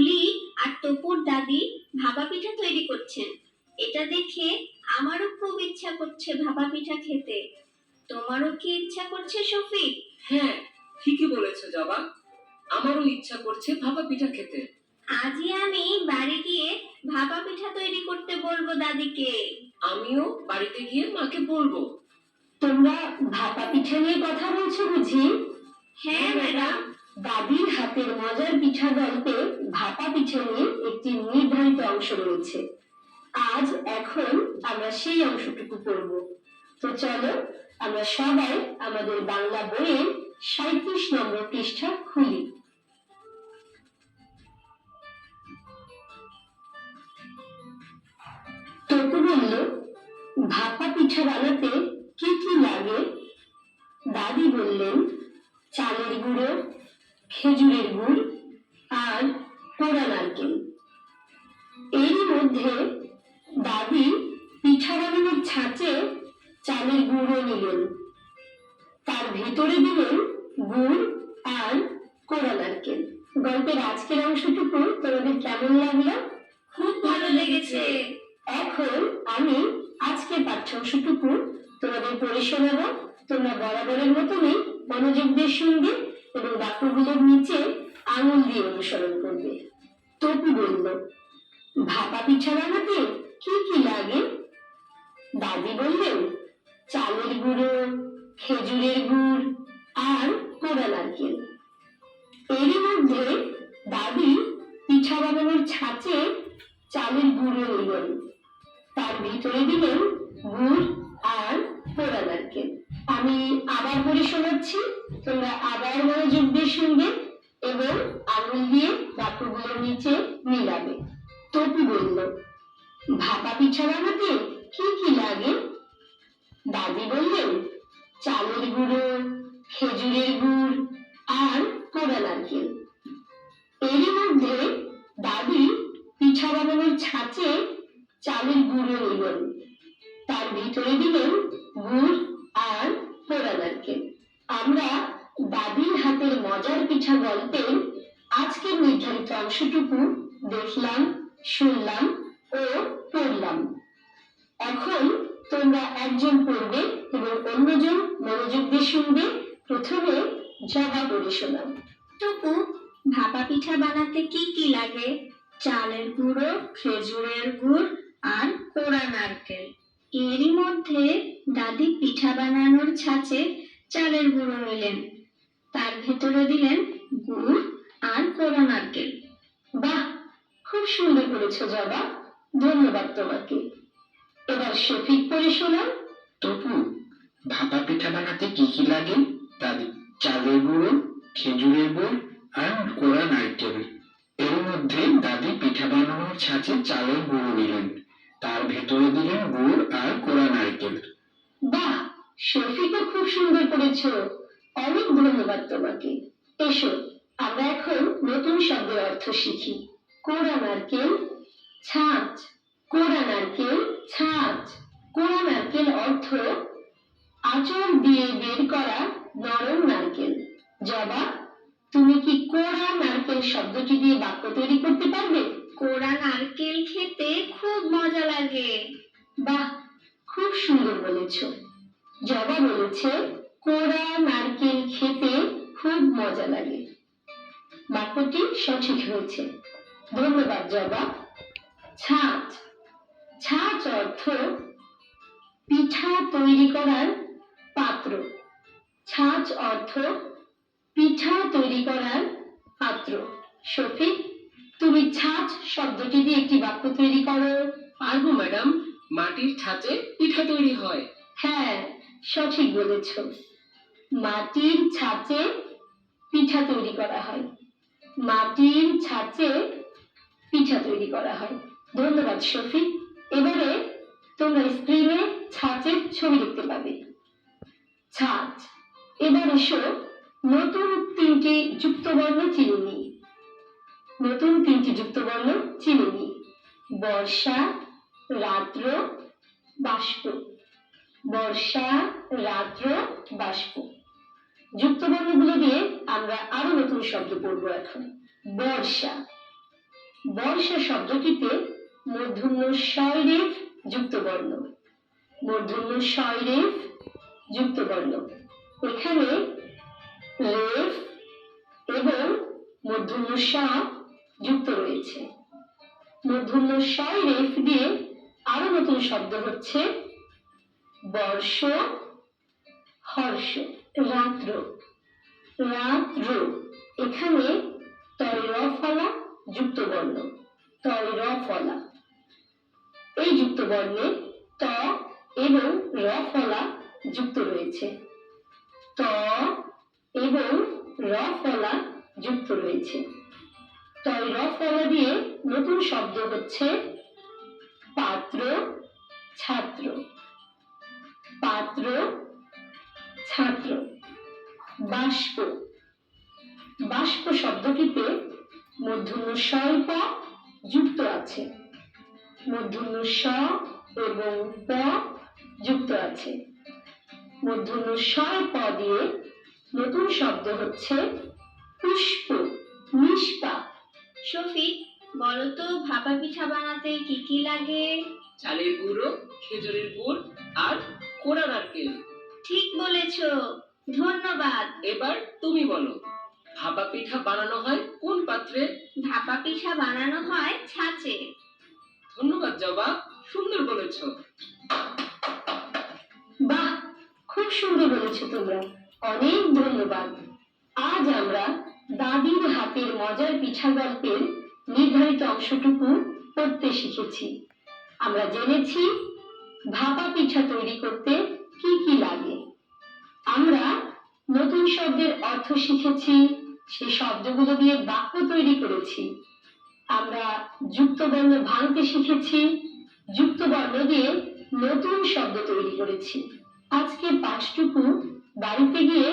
তুলি আর তপুর দাদি ভাপা পিঠা তৈরি করছেন। এটা দেখে আমারও খুব ইচ্ছা করছে ভাপা পিঠা খেতে। তোমারও কি ইচ্ছা করছে শফিক? হ্যাঁ ঠিকই বলেছ জবা। আমারও ইচ্ছা করছে ভাপা পিঠা খেতে। আজই আমি বাড়ি গিয়ে ভাপা পিঠা তৈরি করতে বলব দাদিকে। আমিও বাড়িতে গিয়ে মাকে বলব। তোমরা ভাপা পিঠা নিয়ে কথা বলছো বুঝি? হ্যাঁ ম্যাডাম। দাদির হাতের মজার পিঠা গল্পে ভাপা পিঠা নিয়ে একটি নির্ধারিত অংশ রয়েছে। আজ এখন আমরা সেই অংশটুকু পড়ব তো চলো, আমরা সবাই আমাদের বাংলা বইয়ের সাঁত্রিশ নম্বর পৃষ্ঠা খুলি। তপু বলল, ভাপা পিঠা বানাতে পোড়া নারকেল এরই মধ্যে দাদি পিঠা বানানোর ছাঁচে চালের গুঁড়ো নিলেন। তার ভিতরে দিলেন গুড় আর কোড়া নারকেল গল্পের আজকের অংশটুকু তোমাদের কেমন লাগল? খুব ভালো লেগেছে। এখন আমি আজকের পাঠ্যাংশটুকু তোমাদের পড়ে শোনাবো। তোমরা বরাবরের মতনই মনোযোগ দিয়ে শুনবে এবং বাক্যগুলোর নিচে আঙুল দিয়ে অনুসরণ করবে। তপু বলল, ভাপা পিঠা বানাতে কি কি লাগে? দাদি বললেন চালের গুঁড়ো, খেজুরের গুড় আর কোড়া নারকেল। এরই মধ্যে দাদি পিঠা বানানোর ছাঁচে চালের গুঁড়ো নিলেন। তার ভিতরে দিলেন দিয়ে বাক্যগুলোর নিচে মিলাবে। তপু বলল, ভাপা পিঠা বানাতে কি কি লাগে? দাদি বললেন, চালের গুঁড়ো, খেজুরের গুড় আর পোড়া নারকেল। এরই মধ্যে দাদি পিঠা বানানোর ছাঁচে চালের গুঁড়ো নিলেন। তার ভিতরে দিলেন গুড় আর পোড়া নারকেল। আমরা দাদির হাতের মজার পিঠা গল্পের আজকের নির্ধারিত অংশটুকু দেখলাম, শুনলাম ও পড়লাম। এখন তোমরা একজন পড়বে এবং অন্যজন মনোযোগ দিয়ে শুনবে। প্রথমে জবা পড়ে শোনাও। টুকু ভাপা পিঠা বানাতে কি কি লাগে? চালের গুঁড়ো, খেজুরের গুড় আর কোড়া নারকেল। এরই মধ্যে দাদি পিঠা বানানোর ছাঁচে চালের গুঁড়ো নিলেন। তার ভেতরে দিলেন গুড় আর কোড়া নারকেল বাহ খুব সুন্দর করেছ জবা। ধন্যবাদ তোমাকে। এবার শফিক পড়ে শোনাও। তপু ভাপা পিঠা বানাতে কি কি লাগে? দাদি চালের গুঁড়ো খেজুরের গুড় আর কোড়া নারকেল এর মধ্যে দাদি পিঠা বানানোর ছাঁচে চালের গুঁড়ো দিলেন। তার ভেতরে দিলেন গুড় আর কোড়া নারকেল বাহ শফিকও খুব সুন্দর করেছ। অনেক ধন্যবাদ তোমাকে। এসো আমরা এখন নতুন শব্দের অর্থ শিখি। কোড়া নারকেল ছাঁচ কোড়া নারকেল ছাঁচ কোড়া নারকেল অর্থ আঁচড় দিয়ে বের করা নরম নারকেল। জবা তুমি কি কোড়া নারকেল শব্দটি দিয়ে বাক্য তৈরি করতে পারবে? কোড়া নারকেল খেতে খুব মজা লাগে। বাহ খুব সুন্দর বলেছ। জবা বলেছে কোড়া নারকেল খেতে খুব মজা লাগে। বাক্যটি সঠিক হয়েছে। ধন্যবাদ জবা ছাঁচ। ছাঁচ অর্থ পিঠা তৈরি করার পাত্র। ছাঁচ অর্থ পিঠা তৈরি করার পাত্র। শফিক তুমি ছাঁচ শব্দটি দিয়ে একটি বাক্য তৈরি করো। পারব ম্যাডাম মাটির ছাঁচে পিঠা তৈরি হয়। হ্যাঁ সঠিক বলেছ। মাটির ছাঁচে পিঠা তৈরি করা হয়। মাটির ছাঁচে পিঠা তৈরি করা হয়। ধন্যবাদ শফিক এবারে তোমরা স্ক্রিনে ছাঁচের ছবি দেখতে পাবে। ছাঁচ। এবার এসো নতুন তিনটি যুক্তবর্ণ চিনে নিই নতুন তিনটি যুক্তবর্ণ চিনে নিই বর্ষা, রাত্র, বাষ্প। বর্ষা, রাত্র, বাষ্প। যুক্তবর্ণগুলো দিয়ে আমরা আরও নতুন শব্দ পড়ব এখন। বর্ষা। বর্ষা শব্দটিতে মূর্ধন্য স্বরেফ যুক্ত বর্ণ মূর্ধন্য যুক্ত বর্ণ এখানে রেফ এবং মূর্ধন্য সা যুক্ত রয়েছে। মূর্ধন্য রেফ দিয়ে আরও নতুন শব্দ হচ্ছে বর্ষ হর্ষ রাত্র রাত্র এখানে তয় র ফলা যুক্ত বর্ণ। তয় র ফলা এই যুক্ত বর্ণে ত এবং র ফলা যুক্ত রয়েছে। ত এবং র ফলা যুক্ত রয়েছে। তয় ফলা দিয়ে নতুন শব্দ হচ্ছে পাত্র ছাত্র পাত্র বাষ্প। বাষ্প শব্দটিতে মূর্ধন্য স্বল্প যুক্ত আছে। মূর্ধন্য স এবং প যুক্ত আছে। মূর্ধন্য স্বয় প দিয়ে নতুন শব্দ হচ্ছে পুষ্প নিষ্পাপ শফিক বলো তো ভাপা পিঠা বানাতে কি কি লাগে? চালের গুঁড়ো খেজুরের গুড় আর কোড়া নারকেল ঠিক বলেছ। ধন্যবাদ। এবার তুমি বলো ভাপা পিঠা বানানো হয় কোন পাত্রে? ভাপা পিঠা বানানো হয় ছাঁচে। ধন্যবাদ জবা সুন্দর বলেছ। বাহ খুব সুন্দর বলেছ তোমরা। অনেক ধন্যবাদ। আজ আমরা দাদির হাতের মজার পিঠা গল্পের নির্ধারিত অংশটুকু পড়তে শিখেছি। আমরা জেনেছি ভাপা পিঠা তৈরি করতে কি কি লাগে। শব্দের অর্থ শিখেছি সেই শব্দগুলো দিয়ে বাক্য তৈরি করেছি। আমরা যুক্ত বর্ণ ভাঙতে শিখেছি যুক্ত বর্ণ দিয়ে নতুন শব্দ তৈরি করেছি। আজকে পাঠটুকু বাড়িতে গিয়ে